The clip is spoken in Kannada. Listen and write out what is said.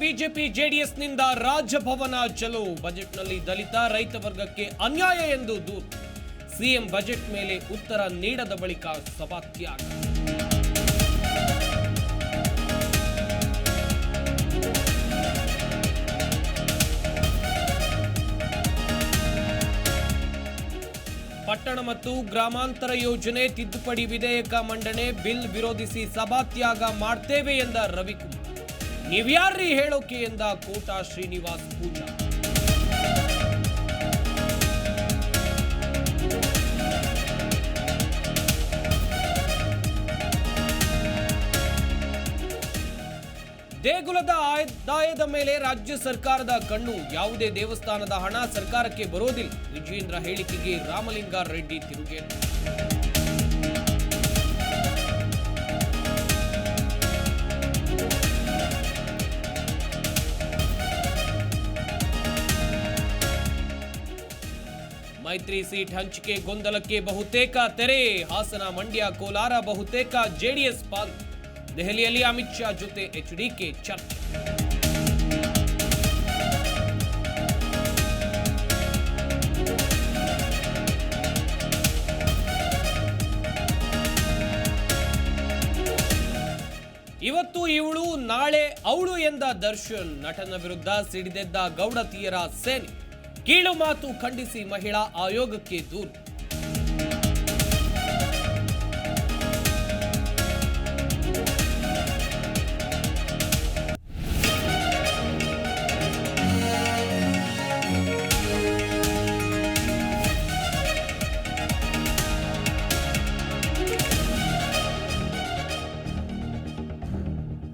ಬಿಜೆಪಿ ಜೆಡಿಎಸ್ನಿಂದ ರಾಜಭವನ ಚಲೋ ಬಜೆಟ್ನಲ್ಲಿ ದಲಿತ ರೈತ ವರ್ಗಕ್ಕೆ ಅನ್ಯಾಯ ಎಂದು ದೂರು. ಸಿಎಂ ಬಜೆಟ್ ಮೇಲೆ ಉತ್ತರ ನೀಡದ ಬಳಿಕ ಸಭಾತ್ಯಾಗ. ಪಟ್ಟಣ ಮತ್ತು ಗ್ರಾಮಾಂತರ ಯೋಜನೆ ತಿದ್ದುಪಡಿ ವಿಧೇಯಕ ಮಂಡನೆ ಬಿಲ್ ವಿರೋಧಿಸಿ ಸಭಾತ್ಯಾಗ ಮಾಡ್ತೇವೆ ಎಂದ ರವಿಕುಮಾರ್. ನೀವ್ಯಾರ್ರೀ ಹೇಳೋಕೆ ಎಂದ ಕೋಟಾ ಶ್ರೀನಿವಾಸ್ ಪೂಜಾ? ದೇಗುಲದ ಆದಾಯದ ಮೇಲೆ ರಾಜ್ಯ ಸರ್ಕಾರದ ಕಣ್ಣು. ಯಾವುದೇ ದೇವಸ್ಥಾನದ ಹಣ ಸರ್ಕಾರಕ್ಕೆ ಬರೋದಿಲ್ಲ. ವಿಜೇಂದ್ರ ಹೇಳಿಕೆಗೆ ರಾಮಲಿಂಗಾರೆಡ್ಡಿ ತಿರುಗೇಟು. ಮೈತ್ರಿ ಸೀಟ್ ಹಂಚಿಕೆ ಗೊಂದಲಕ್ಕೆ ಬಹುತೇಕ ತೆರೆ. ಹಾಸನ, ಮಂಡ್ಯ, ಕೋಲಾರ, ಬಹುತೇಕ ಜೆಡಿಎಸ್ ಪಾಲ್. ದೆಹಲಿಯಲ್ಲಿ ಅಮಿತ್ ಶಾ ಜೊತೆ ಎಚ್ಡಿಕೆ ಚರ್ಚೆ. ಇವತ್ತು ಇವಳು, ನಾಳೆ ಅವಳು ಎಂದ ದರ್ಶನ್. ನಟನ ವಿರುದ್ಧ ಸಿಡಿದೆದ್ದ ಗೌಡತಿಯರ ಸೇನೆ. ಕೀಳು ಮಾತು ಖಂಡಿಸಿ ಮಹಿಳಾ ಆಯೋಗಕ್ಕೆ ದೂರು.